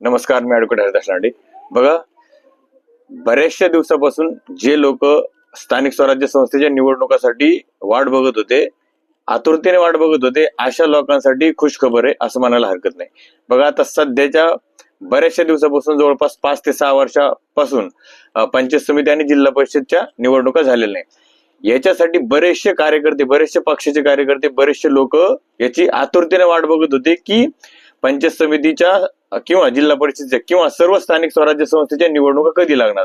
नमस्कार मी ॲडव्होकेट हरिदास लांडे. बघा बऱ्याचशा दिवसापासून जे लोक स्थानिक स्वराज्य संस्थेच्या निवडणुकासाठी वाट बघत होते आतुरतेने वाट बघत होते अशा लोकांसाठी खुश खबर आहे असं म्हणायला हरकत नाही. बघा आता सध्याच्या बऱ्याचशा दिवसापासून जवळपास पाच ते सहा वर्षापासून पंचायत समिती आणि जिल्हा परिषदच्या निवडणुका झालेल्या नाही याच्यासाठी बरेचसे कार्यकर्ते बरेचसे पक्षाचे कार्यकर्ते बरेचसे लोक याची आतुरतेने वाट बघत होते की पंचायत समितीच्या किंवा जिल्हा परिषदेच्या किंवा सर्व स्थानिक स्वराज्य संस्थेच्या निवडणुका कधी लागणार?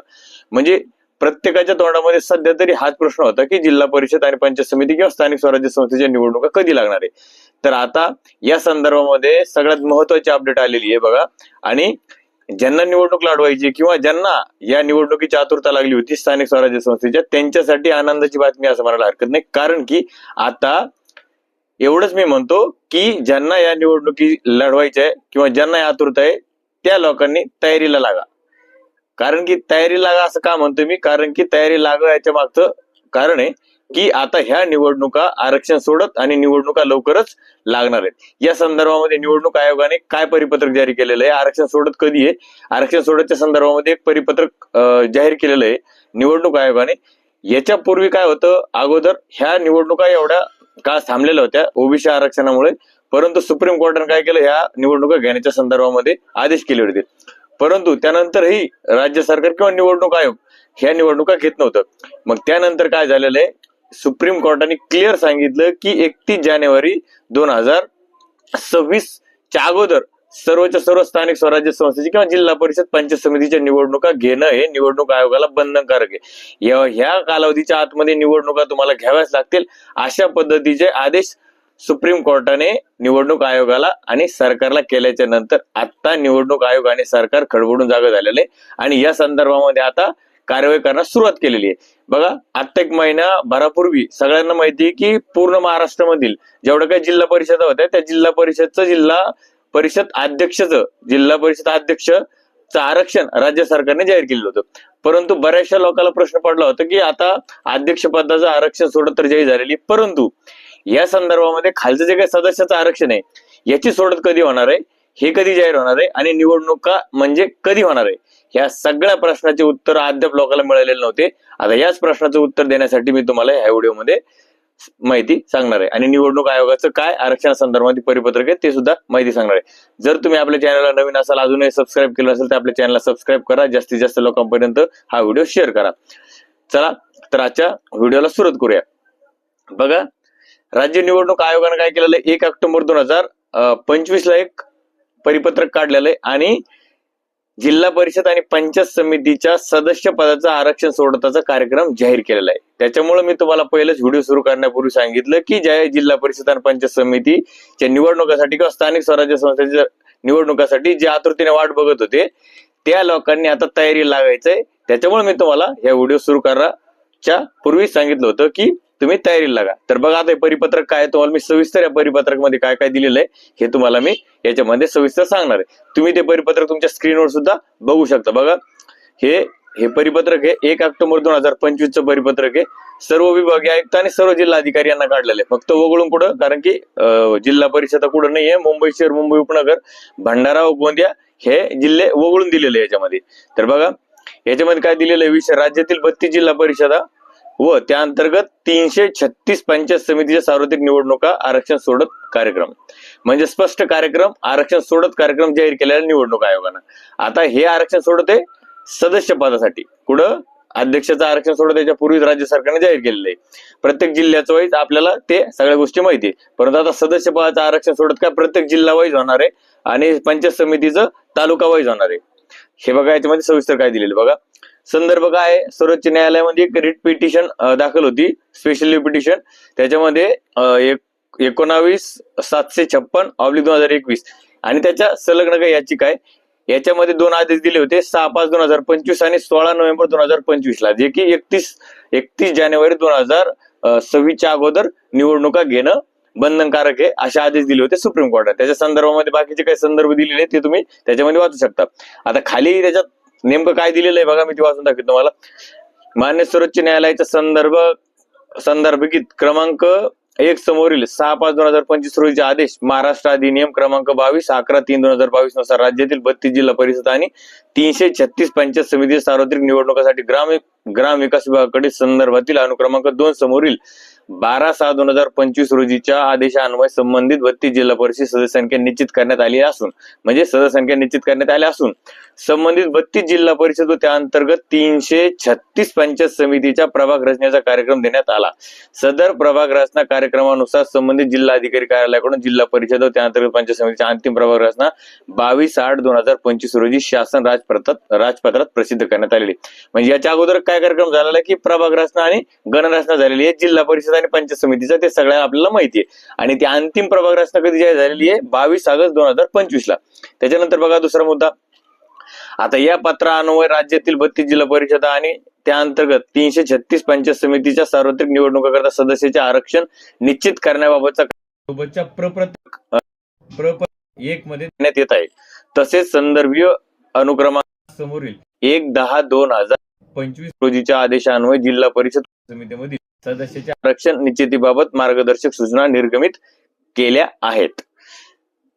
म्हणजे प्रत्येकाच्या तोंडामध्ये सध्या तरी हाच प्रश्न होता की जिल्हा परिषद आणि पंचायत समिती किंवा स्थानिक स्वराज्य संस्थेच्या निवडणुका कधी लागणार आहे? तर आता या संदर्भामध्ये सगळ्यात महत्वाची अपडेट आलेली आहे बघा. आणि ज्यांना निवडणूक लढवायची किंवा ज्यांना या निवडणुकीची आतुरता लागली होती स्थानिक स्वराज्य संस्थेच्या त्यांच्यासाठी आनंदाची बातमी असं म्हणायला हरकत नाही. कारण की आता एवढंच मी म्हणतो की ज्यांना या निवडणुकी लढवायच्या आहे किंवा ज्यांना आतुरता आहे त्या लोकांनी तयारीला लागा. कारण की तयारी लागा असं का म्हणतो मी? कारण की तयारी लागा याच्या मागचं कारण आहे की आता ह्या निवडणुका आरक्षण सोडत आणि निवडणुका लवकरच लागणार आहेत. या संदर्भामध्ये निवडणूक आयोगाने काय परिपत्रक जारी केलेलं आहे? आरक्षण सोडत कधी आहे? आरक्षण सोडतच्या संदर्भामध्ये एक परिपत्रक जाहीर केलेलं आहे निवडणूक आयोगाने. याच्यापूर्वी काय होतं? अगोदर ह्या निवडणुका एवढ्या काळ थांबलेल्या होत्या. ओबीसी आरक्षणामुळे. परंतु सुप्रीम कोर्टाने काय केलं? ह्या निवडणुका घेण्याच्या संदर्भामध्ये आदेश केले होते. परंतु त्यानंतरही राज्य सरकार किंवा निवडणूक आयोग ह्या निवडणुका घेत नव्हतं. मग त्यानंतर काय झालेलं आहे? सुप्रीम कोर्टाने क्लिअर सांगितलं की एकतीस जानेवारी दोन हजार सव्वीस च्या अगोदर सर्वच्या सर्व स्थानिक स्वराज्य संस्थेची किंवा जिल्हा परिषद पंचायत समितीच्या निवडणुका घेणं हे निवडणूक आयोगाला बंधनकारक आहे. या- ह्या कालावधीच्या आतमध्ये निवडणुका तुम्हाला घ्याव्याच लागतील. अशा पद्धतीचे आदेश सुप्रीम कोर्टाने निवडणूक आयोगाला आणि सरकारला केल्याच्यानंतर आता निवडणूक आयोग आणि सरकार खडबडून जागा झालेले आणि या संदर्भामध्ये आता कारवाई करण्यास सुरुवात केलेली आहे. बघा आता एक महिना भरापूर्वी सगळ्यांना माहिती आहे की पूर्ण महाराष्ट्रामधील जेवढ्या काही जिल्हा परिषदा होत्या त्या जिल्हा परिषदचं जिल्हा परिषद अध्यक्षचं जिल्हा परिषद अध्यक्षचं आरक्षण राज्य सरकारने जाहीर केलेलं होतं. परंतु बऱ्याचशा लोकांना प्रश्न पडला होता की आता अध्यक्ष पदाचं आरक्षण सोडत तर जाहीर झालेली परंतु या संदर्भामध्ये खालचं जे काही सदस्याचं आरक्षण आहे याची सोडत कधी होणार आहे? हे कधी जाहीर होणार आहे? आणि निवडणुका म्हणजे कधी होणार आहे? ह्या सगळ्या प्रश्नाचे उत्तर अद्याप लोकांना मिळालेले नव्हते. आता याच प्रश्नाचं उत्तर देण्यासाठी मी तुम्हाला ह्या व्हिडिओमध्ये माहिती सांगणार आहे. आणि निवडणूक आयोगाचं काय आरक्षणा संदर्भात परिपत्रक आहे ते सुद्धा माहिती सांगणार आहे. जर तुम्ही आपल्या चॅनलला नवीन असाल अजूनही सबस्क्राईब केलं असेल तर आपल्या चॅनलला सबस्क्राईब करा. जास्तीत जास्त लोकांपर्यंत हा व्हिडिओ शेअर करा. चला तर आजच्या व्हिडिओला सुरुवात करूया. बघा राज्य निवडणूक आयोगाने काय केलेलं आहे? एक ऑक्टोबर दोन हजार पंचवीस ला एक परिपत्रक काढलेलं आहे. आणि जिल्हा परिषद आणि पंचायत समितीच्या सदस्य पदाचं आरक्षण सोडताचा कार्यक्रम जाहीर केलेला आहे. त्याच्यामुळे मी तुम्हाला पहिलेच व्हिडिओ सुरू करण्यापूर्वी सांगितलं की ज्या जिल्हा परिषद आणि पंचायत समितीच्या निवडणुकासाठी किंवा स्थानिक स्वराज्य संस्थेच्या निवडणुकासाठी जे आतुरतेने वाट बघत होते त्या लोकांनी आता तयारी लागायचंय. त्याच्यामुळे मी तुम्हाला या व्हिडिओ सुरू करायच्या पूर्वी सांगितलं होतं की तुम्ही तयारीला लागा. तर बघा आता परिपत्रक काय तुम्हाला मी सविस्तर या परिपत्रकमध्ये काय काय दिलेलं आहे हे तुम्हाला मी याच्यामध्ये सविस्तर सांगणार आहे. तुम्ही ते परिपत्रक तुमच्या स्क्रीनवर सुद्धा बघू शकता. बघा हे हे परिपत्रक हे एक ऑक्टोबर दोन हजार पंचवीस चं परिपत्रक आहे. सर्व विभागीय आयुक्त आणि सर्व जिल्हा अधिकारी यांना काढलेले आहे. फक्त वगळून कुठं कारण की जिल्हा परिषद कुठं नाहीये मुंबई शहर मुंबई उपनगर भंडारा व गोंदिया हे जिल्हे वगळून दिलेले याच्यामध्ये. तर बघा याच्यामध्ये काय दिलेलं आहे विषय राज्यातील बत्तीस जिल्हा परिषदा व त्या अंतर्गत तीनशे छत्तीस पंचायत समितीच्या सार्वत्रिक निवडणुका आरक्षण सोडत कार्यक्रम. म्हणजे स्पष्ट कार्यक्रम आरक्षण सोडत कार्यक्रम जाहीर केलेला निवडणूक आयोगानं. आता हे आरक्षण सोडत आहे सदस्य पदासाठी. कुठं? अध्यक्षाचं आरक्षण सोडत त्याच्या पूर्वीच राज्य सरकारने जाहीर केलेलं आहे. प्रत्येक जिल्ह्याचं वाईज आपल्याला ते सगळ्या गोष्टी माहिती आहे. परंतु आता सदस्य पदाचं आरक्षण सोडत काय प्रत्येक जिल्हा वाईज होणार आहे आणि पंचायत समितीचं तालुका वाईज होणार आहे. हे बघा याच्यामध्ये सविस्तर काय दिलेलं बघा. संदर्भ काय? आहे? सर्वोच्च न्यायालयामध्ये एक रिट पिटिशन दाखल होती. स्पेशल पिटिशन त्याच्यामध्ये एक एकोणावीस सातशे छप्पन ऑब्लिक दोन हजार एकवीस. आणि त्याच्या संलग्न काही याचिका आहे. याच्यामध्ये दोन आदेश दिले होते. सहा पाच दोन हजार पंचवीस आणि सोळा नोव्हेंबर दोन हजार पंचवीस ला जे की एकतीस एकतीस जानेवारी दोन हजार सव्वीसच्या अगोदर निवडणुका घेणं बंधनकारक आहे असे आदेश दिले होते सुप्रीम कोर्टात त्याच्या संदर्भामध्ये बाकीचे काही संदर्भ दिलेले ते तुम्ही त्याच्यामध्ये वाचू शकता. आता खाली त्याच्यात नेमकं काय दिलेलं आहे बघा मी ते वाचून दाखवतो तुम्हाला. मान्य सर्वोच्च न्यायालयाचा संदर्भ संदर्भित क्रमांक एक समोरील सहा पाच दोन हजार पंचवीस रोजीचे आदेश महाराष्ट्र अधिनियम क्रमांक बावीस अकरा तीन दोन हजार बावीसनुसार राज्यातील बत्तीस जिल्हा परिषद आणि तीनशे छत्तीस पंचायत समिती सार्वत्रिक निवडणुकासाठी ग्राम ग्राम विकास विभागाकडे संदर्भातील अनुक्रमांक दोन समोरील बारा सहा दोन हजार पंचवीस रोजीच्या आदेशान्वये संबंधित बत्तीस जिल्हा परिषद सदस्यसंख्या निश्चित करण्यात आली असून म्हणजे सदस्यसंख्या निश्चित करण्यात आल्या असून संबंधित बत्तीस जिल्हा परिषद व त्या अंतर्गत तीनशे छत्तीस पंचायत समितीच्या प्रभाग रचनेचा कार्यक्रम देण्यात आला. सदर प्रभाग रचना कार्यक्रमानुसार संबंधित जिल्हा अधिकारी कार्यालयाकडून जिल्हा परिषद व त्या अंतर्गत पंचायत समितीच्या अंतिम प्रभाग रचना बावीस आठ दोन हजार पंचवीस रोजी शासन राजपत्रात राजपत्रात प्रसिद्ध करण्यात आलेली. म्हणजे याच्या अगोदर काय कार्यक्रम झालेला की प्रभाग रचना आणि गणरचना झालेली आहे. जिल्हा परिषद आणि पंचायत समितीचा ते सगळ्या आपल्याला माहिती आहे. आणि ती अंतिम प्रभाग रचना कधी जाहीर झालेली आहे बावीस ऑगस्ट दोन हजार पंचवीस ला. त्याच्यानंतर बघा दुसरा मुद्दा. आता या पत्रान्वये राज्यातील बत्तीस जिल्हा परिषद आणि त्या अंतर्गत तीनशे छत्तीस पंचायत समितीच्या सार्वत्रिक निवडणुकाकरता सदस्याचे आरक्षण निश्चित करण्याबाबतचा सोबतच्या प्रप्रत प्रप एक मध्ये देण्यात येत आहे. तसेच संदर्भीय अनुक्रमांक समोरील एक दहा दोन हजार पंचवीस रोजीच्या आदेशान्वये जिल्हा परिषद समितीमधील सदस्याचे आरक्षण निश्चितीबाबत मार्गदर्शक सूचना निर्गमित केल्या आहेत.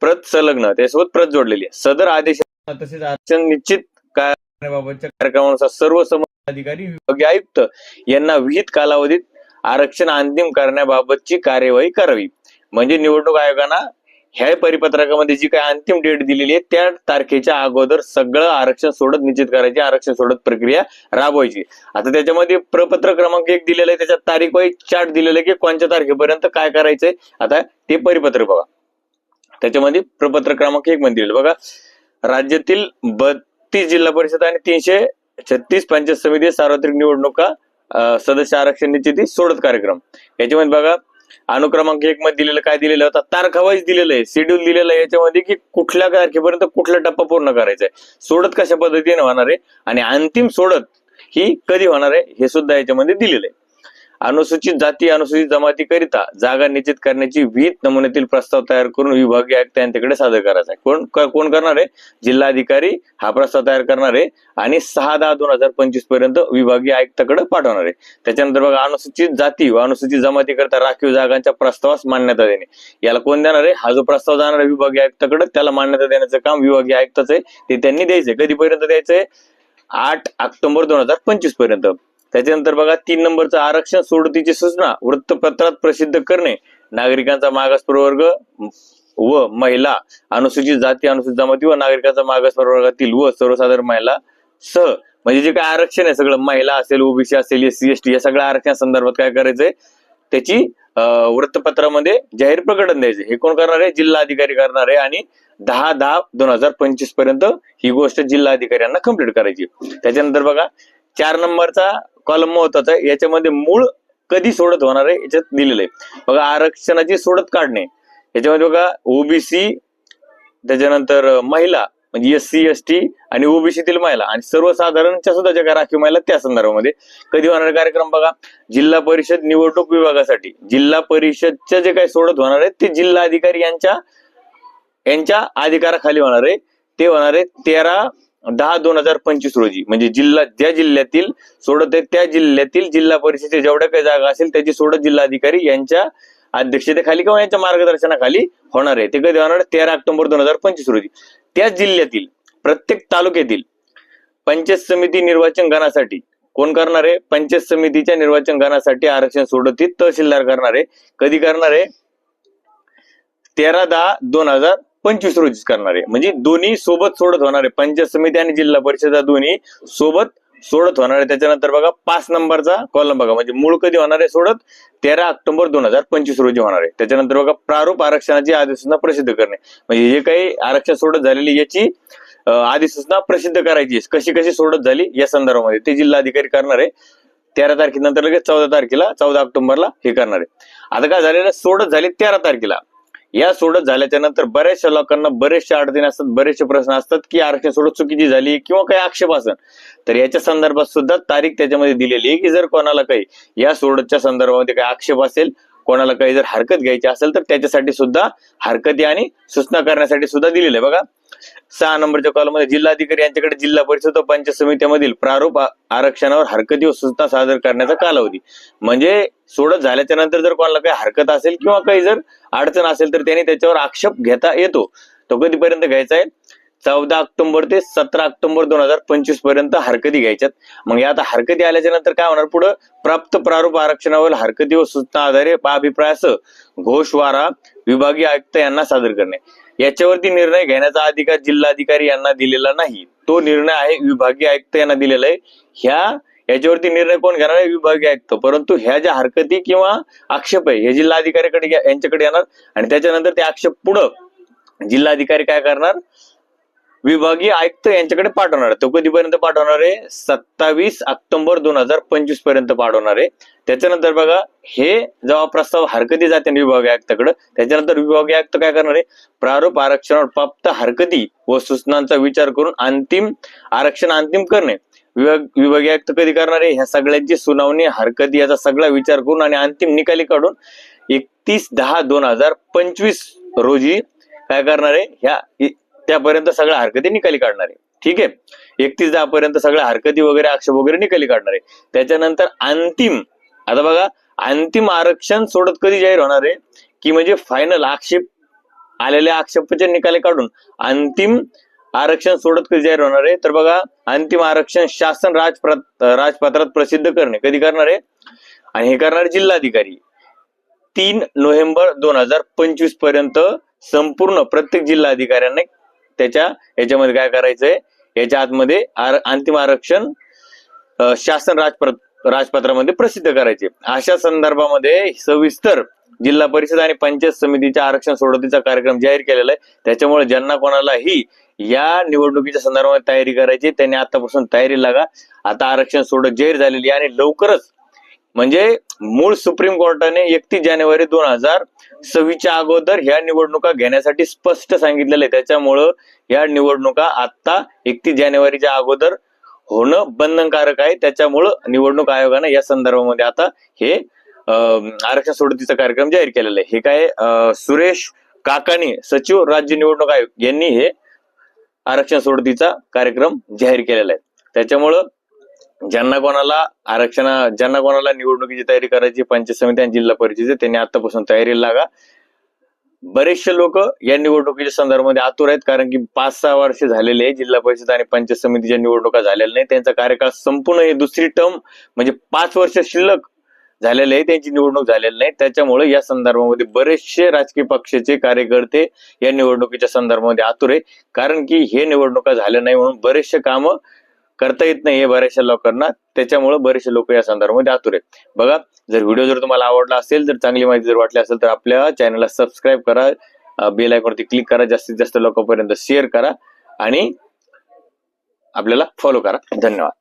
प्रत संलग्न त्यासोबत प्रत जोडलेली आहे. सदर आदेश तसेच आरक्षण निश्चित करण्याबाबतच्या कार्यक्रमानुसार सर्व संबंधित अधिकारी विभागीय आयुक्त यांना विहित कालावधीत आरक्षण अंतिम करण्याबाबतची कार्यवाही करावी. म्हणजे निवडणूक आयोगानं ह्या परिपत्रकामध्ये जी काही अंतिम डेट दिलेली आहे त्या तारखेच्या अगोदर सगळं आरक्षण सोडत निश्चित करायची आरक्षण सोडत प्रक्रिया राबवायची. आता त्याच्यामध्ये प्रपत्र क्रमांक एक दिलेला आहे त्याच्यात तारीख वाईज चार्ट दिलेलं आहे की कोणत्या तारखेपर्यंत काय करायचंय. आता ते परिपत्र बघा. त्याच्यामध्ये प्रपत्र क्रमांक एक मध्ये दिलेलं बघा राज्यातील बत्तीस जिल्हा परिषद आणि तीनशे छत्तीस पंचायत समिती सार्वत्रिक निवडणुका सदस्य आरक्षण निश्चिती सोडत कार्यक्रम. याच्यामध्ये बघा अनुक्रमांक एक मध्ये दिलेलं काय दिलेलं? होतं तारखावाईज दिलेलं आहे. शेड्यूल दिलेलं आहे. याच्यामध्ये की कुठल्या तारखेपर्यंत कुठला टप्पा पूर्ण करायचा आहे. सोडत कशा पद्धतीने होणार आहे? आणि अंतिम सोडत ही कधी होणार आहे? हे सुद्धा याच्यामध्ये दिलेलं आहे. अनुसूचित जाती अनुसूचित जमाती करिता जागा निश्चित करण्याची विहित नमुन्यातील प्रस्ताव तयार करून विभागीय आयुक्त यांच्याकडे सादर करायचा आहे. कोण कोण करणार आहे? जिल्हाधिकारी हा प्रस्ताव तयार करणार आहे आणि सहा दहा दोन हजार पंचवीसपर्यंत विभागीय आयुक्ताकडे पाठवणार आहे. त्याच्यानंतर बघा अनुसूचित जाती व अनुसूचित जमाती करता राखीव जागांच्या प्रस्तावास मान्यता देणे. याला कोण देणार आहे? हा जो प्रस्ताव जाणार आहे विभागीय आयुक्ताकडे त्याला मान्यता देण्याचं काम विभागीय आयुक्ताचं आहे. ते त्यांनी द्यायचंय. कधीपर्यंत द्यायचंय? आठ ऑक्टोबर दोन हजार पंचवीसपर्यंत. त्याच्यानंतर बघा तीन नंबरचं आरक्षण सोडतीची सूचना वृत्तपत्रात प्रसिद्ध करणे. नागरिकांचा मागास प्रवर्ग व महिला अनुसूचित जाती अनुसूचित जमाती व नागरिकांचा मागास प्रवर्गातील व सर्वसाधारण महिला सह म्हणजे जे काय आरक्षण आहे सगळं महिला असेल ओबीसी असेल एस सी एस टी या सगळ्या आरक्षण संदर्भात काय करायचंय? त्याची वृत्तपत्रामध्ये जाहीर प्रकटन द्यायचे हे कोण करणार आहे? जिल्हा अधिकारी करणार आहे आणि दहा दहा दोन हजार पंचवीसपर्यंत ही गोष्ट जिल्हा अधिकाऱ्यांना कंप्लीट करायची त्याच्यानंतर बघा चार नंबरचा कॉलम महत्त्वाचा आहे. याच्यामध्ये मूळ कधी सोडत होणार आहे याच्यात दिलेलं आहे. बघा आरक्षणाची सोडत काढणे. याच्यामध्ये बघा ओबीसी त्याच्यानंतर महिला म्हणजे एस सी एस टी आणि ओबीसीतील महिला आणि सर्वसाधारणच्या सुद्धा ज्या राखीव महिला त्या संदर्भामध्ये कधी होणार कार्यक्रम बघा. जिल्हा परिषद निवडणूक विभागासाठी जिल्हा परिषदच्या जे काही सोडत होणार आहे ते जिल्हा अधिकारी यांच्या यांच्या अधिकाराखाली होणार आहे. ते होणार आहे तेरा दहा दोन हजार पंचवीस रोजी. म्हणजे जिल्हा ज्या जिल्ह्यातील सोडत आहे त्या जिल्ह्यातील जिल्हा परिषदेच्या जेवढ्या काही जागा असेल त्याची सोडत जिल्हाधिकारी यांच्या अध्यक्षतेखाली किंवा यांच्या मार्गदर्शनाखाली होणार आहे. ते कधी होणार? तेरा ऑक्टोबर दोन हजार पंचवीस रोजी. त्याच जिल्ह्यातील प्रत्येक तालुक्यातील पंचायत समिती निर्वाचन गणासाठी कोण करणार आहे? पंचायत समितीच्या निर्वाचन गणासाठी आरक्षण सोडतीत तहसीलदार करणार आहे. कधी करणार आहे? तेरा दहा दोन हजार पंचवीस रोजीच करणार. आहे म्हणजे दोन्ही सोबत सोडत होणार. आहे पंचायत समिती आणि जिल्हा परिषदा दोन्ही सोबत सोडत होणार. आहे त्याच्यानंतर बघा पाच नंबरचा कॉलम बघा. म्हणजे मूळ कधी होणार आहे सोडत? तेरा ऑक्टोबर दोन हजार पंचवीस रोजी होणार. आहे त्याच्यानंतर बघा प्रारूप आरक्षणाची अधिसूचना प्रसिद्ध करणे. म्हणजे जे काही आरक्षण सोडत झालेली याची अं, अधिसूचना प्रसिद्ध करायची आहे. कशी कशी सोडत झाली? या संदर्भामध्ये. ते जिल्हाधिकारी करणार. आहे तेरा तारखेनंतर लगेच चौदा तारखेला चौदा ऑक्टोबरला हे करणार. आहे आता काय झालेलं? सोडत झाली तेरा तारखेला. या सोडत झाल्याच्यानंतर बऱ्याचशा लोकांना बरेचशा अडचणी असतात बरेचसे प्रश्न असतात की आरक्षण सोडत चुकीची झाली किंवा काही आक्षेप असेल. तर याच्या संदर्भात सुद्धा तारीख त्याच्यामध्ये दिलेली आहे की जर कोणाला काही या सोडतच्या संदर्भामध्ये काही आक्षेप असेल कोणाला काही जर हरकत घ्यायची असेल तर त्याच्यासाठी सुद्धा हरकती आणि सूचना करण्यासाठी सुद्धा दिलेली आहे. बघा सहा नंबरच्या कॉलमध्ये जिल्हाधिकारी यांच्याकडे जिल्हा परिषद व पंचायत समित्यामधील प्रारूप आरक्षणावर हरकती व सूचना सादर करण्याचा कालावधी. म्हणजे सोडत झाल्याच्यानंतर जर कोणाला काही हरकत असेल किंवा काही जर अडचण असेल तर त्यांनी त्याच्यावर आक्षेप घेता येतो. तो कधीपर्यंत घ्यायचा आहे? चौदा ऑक्टोबर ते सतरा ऑक्टोबर दोन हजार पंचवीसपर्यंत हरकती घ्यायच्यात. मग या आता हरकती आल्याच्यानंतर काय होणार पुढं? प्राप्त प्रारूप आरक्षणावर हरकती व सूचना आधारे अभिप्रायासह घोषवारा विभागीय आयुक्त यांना सादर करणे. याच्यावरती निर्णय घेण्याचा अधिकार जिल्हाधिकारी यांना दिलेला नाही. तो निर्णय आहे विभागीय आयुक्त यांना दिलेला आहे. ह्या याच्यावरती निर्णय कोण घेणार आहे? विभागीय आयुक्त. परंतु ह्या ज्या हरकती किंवा आक्षेप आहे हे जिल्हाधिकाऱ्याकडे घ्या- यांच्याकडे येणार. आणि त्याच्यानंतर ते आक्षेप पुढं जिल्हाधिकारी काय करणार? विभागीय आयुक्त यांच्याकडे पाठवणार आहे. तो कधीपर्यंत पाठवणार आहे? सत्तावीस ऑक्टोबर दोन हजार पंचवीसपर्यंत पाठवणार आहे. त्याच्यानंतर बघा हे जेव्हा प्रस्ताव हरकती जाते ना विभागीय आयुक्ताकडे त्याच्यानंतर विभागीय आयुक्त काय करणार आहे? प्रारूप आरक्षणावर प्राप्त हरकती व सूचनांचा विचार करून अंतिम आरक्षण अंतिम करणे. विभाग विभागीय आयुक्त कधी करणार आहे? ह्या सगळ्यांची सुनावणी हरकती याचा सगळा विचार करून आणि अंतिम निकाली काढून एकतीस दहा दोन हजार पंचवीस रोजी काय करणार आहे? ह्या त्यापर्यंत सगळ्या हरकती निकाली काढणार आहे. ठीक आहे? एकतीस दहा पर्यंत सगळ्या हरकती वगैरे आक्षेप वगैरे निकाली काढणार आहे. त्याच्यानंतर अंतिम आता बघा अंतिम आरक्षण सोडत कधी जाहीर होणार आहे? की म्हणजे फायनल आक्षेप आलेल्या आक्षेपाचे निकाले काढून अंतिम आरक्षण सोडत कधी जाहीर होणार आहे? तर बघा अंतिम आरक्षण शासन राजप्र राजपत्रात प्रसिद्ध करणे. कधी करणार आहे? आणि हे करणार जिल्हाधिकारी. तीन नोव्हेंबर दोन हजार पंचवीसपर्यंत संपूर्ण प्रत्येक जिल्हाधिकाऱ्यांना त्याच्या याच्यामध्ये काय करायचंय? याच्या आतमध्ये अंतिम आरक्षण शासन राजप्र राजपत्रामध्ये प्रसिद्ध करायचे. अशा संदर्भामध्ये सविस्तर जिल्हा परिषद आणि पंचायत समितीच्या आरक्षण सोडतीचा कार्यक्रम जाहीर केलेला आहे. त्याच्यामुळे ज्यांना कोणालाही या निवडणुकीच्या संदर्भात तयारी करायची त्यांनी आतापासून तयारी लागा. आता आरक्षण सोडत जाहीर झालेली आहे आणि लवकरच म्हणजे मूळ सुप्रीम कोर्टाने एकतीस जानेवारी दोन हजार सव्वीसच्या अगोदर ह्या निवडणुका घेण्यासाठी स्पष्ट सांगितलेलं आहे. त्याच्यामुळं ह्या निवडणुका आता एकतीस जानेवारीच्या अगोदर होणं बंधनकारक आहे. त्याच्यामुळं निवडणूक आयोगानं या संदर्भामध्ये आता हे अं, आरक्षण सोडतीचा कार्यक्रम जाहीर केलेला आहे. हे काय सुरेश काकाणी सचिव राज्य निवडणूक आयोग यांनी हे आरक्षण सोडतीचा कार्यक्रम जाहीर केलेला आहे. त्याच्यामुळं ज्यांना कोणाला आरक्षण ज्यांना कोणाला निवडणुकीची तयारी करायची पंचायत समिती आणि जिल्हा परिषद त्यांनी आतापासून तयारीला लागा. बरेचसे लोक या निवडणुकीच्या संदर्भामध्ये आतुर आहेत कारण की पाच सहा वर्ष झालेले जिल्हा परिषद आणि पंचायत समितीच्या निवडणुका झालेल्या नाही त्यांचा कार्यकाळ संपूर्ण ही दुसरी टर्म म्हणजे पाच वर्ष शिल्लक झालेले आहे त्यांची निवडणूक झालेली नाही. त्याच्यामुळे या संदर्भामध्ये बरेचसे राजकीय पक्षाचे कार्यकर्ते या निवडणुकीच्या संदर्भामध्ये आतुर आहे कारण की हे निवडणुका झाल्या नाही म्हणून बरेचसे कामं करता येत नाही हे बऱ्याचशा लोकांना. त्याच्यामुळे बरेचसे लोक या संदर्भामध्ये आतुर आहेत. बघा जर व्हिडिओ जर तुम्हाला आवडला असेल जर चांगली माहिती जर वाटली असेल तर आपल्या चॅनलला सबस्क्राईब करा. बेल आयकॉनवरती क्लिक करा. जास्तीत जास्त लोकांपर्यंत शेअर करा. आणि आपल्याला फॉलो करा. धन्यवाद.